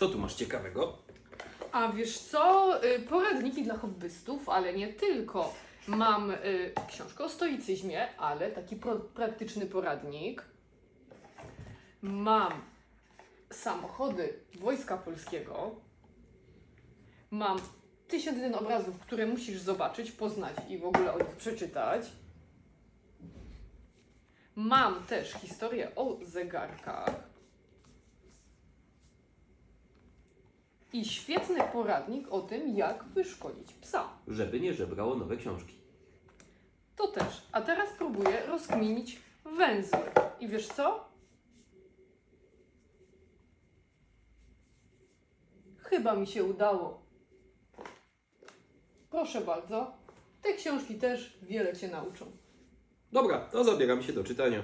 Co tu masz ciekawego? A wiesz co? Y, Poradniki dla hobbystów, ale nie tylko. Mam y, książkę o stoicyzmie, ale taki pro, praktyczny poradnik. Mam samochody Wojska Polskiego. Mam 1001 obrazów, które musisz zobaczyć, poznać i w ogóle o nich przeczytać. Mam też historię o zegarkach. I świetny poradnik o tym, jak wyszkolić psa. Żeby nie żebrało nowe książki. To też. A teraz próbuję rozkminić węzły. I wiesz co? Chyba mi się udało. Proszę bardzo. Te książki też wiele Cię nauczą. Dobra, to zabieram się do czytania.